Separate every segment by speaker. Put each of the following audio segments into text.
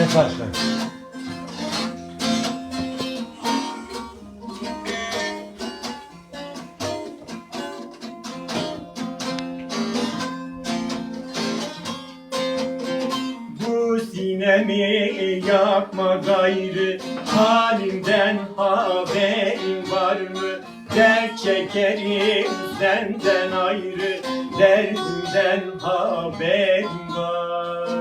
Speaker 1: Sen karşıla.
Speaker 2: Bu sinemi yakma gayrı Halimden haberin var mı? Dert çekerim senden ayrı Derdimden haberin var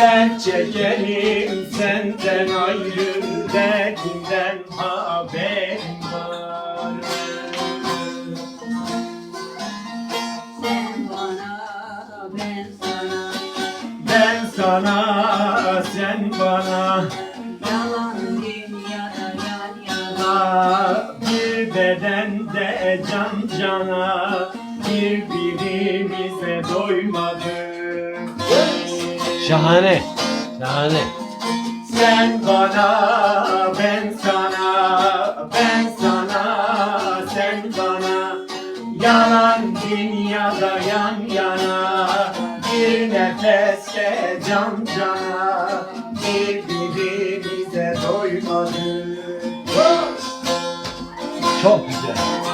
Speaker 2: Dert çekerim senden ayrı Derdimden haberin var?
Speaker 3: Sen bana, ben sana.
Speaker 2: Ben sana, sen bana.
Speaker 3: Yalan dünyada yan yana.
Speaker 2: Bir bedende can cana Birbirimize doymadık
Speaker 1: Şahane. Şahane.
Speaker 2: Sen bana, ben sana Ben sana, sen bana Yalan dünyada yan yana Bir nefeste can cana Birbirimize doymadık
Speaker 1: Çok güzel.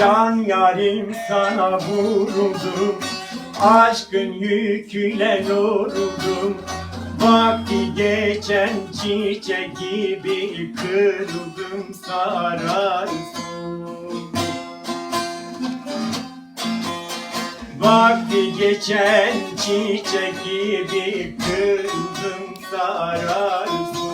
Speaker 2: Can yarim sana vuruldum. Aşkın yüküyle yoruldum. Vakti geçen çiçek gibi kırıldım. Sararsın. Vakti geçen çiçek gibi kırıldım. Sararsın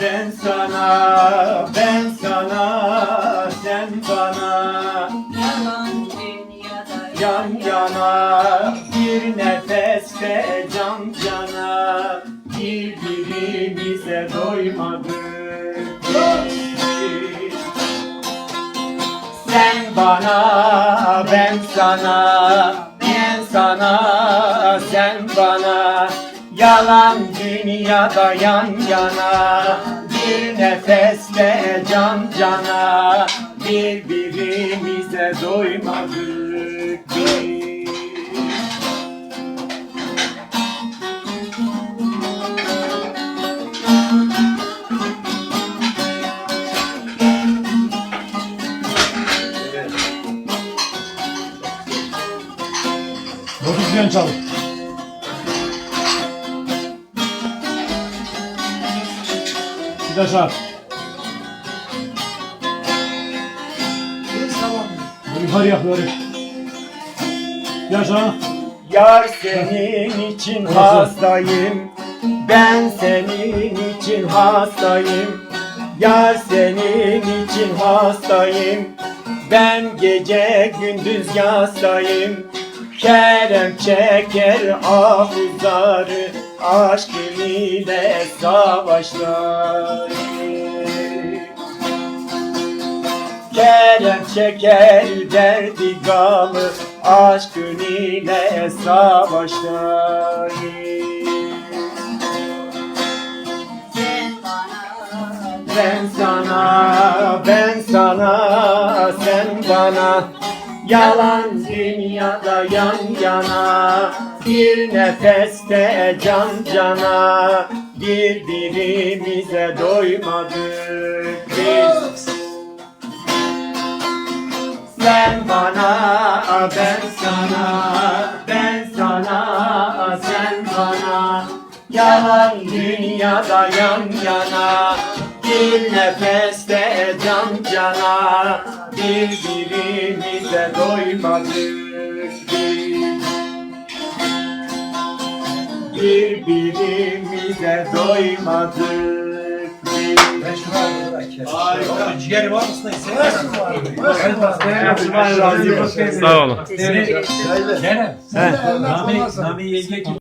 Speaker 3: Sen
Speaker 2: sana,
Speaker 3: ben
Speaker 2: ben sana, sen bana.
Speaker 3: Yalan dünyada
Speaker 2: Yan yana bir nefeste can cana. Birbirimize doymadık Sen bana, ben sana. Ben sana, sen bana Yalan dünyada yan yana Bir nefeste can cana Birbirimize doymadık biz
Speaker 1: Dokuz yan çalın. Bir yukarı yap böyle. Yaşa.
Speaker 2: Yar senin için hastayım. Ben senin için hastayım. Yar senin için hastayım. Ben gece gündüz yastayım. Kerem çeker ahuzları Aşkın ile savaşları Kerem çeker derdi gamı Aşkın ile savaşlar Ben sana, ben sana, sen bana Yalan dünyada yan yana Bir nefeste can cana Birbirimize doymadık biz. Sen bana, ben sana, ben sana, sen bana. Yalan dünyada yan yana Bir nefeste can cana Birbirimize doymadık Birbirimize doymadık
Speaker 1: bırak.
Speaker 4: Ciğeri var mısın?
Speaker 2: Razı olsun.
Speaker 5: Sağ olun.
Speaker 4: Kerem. Nami, Nami yenge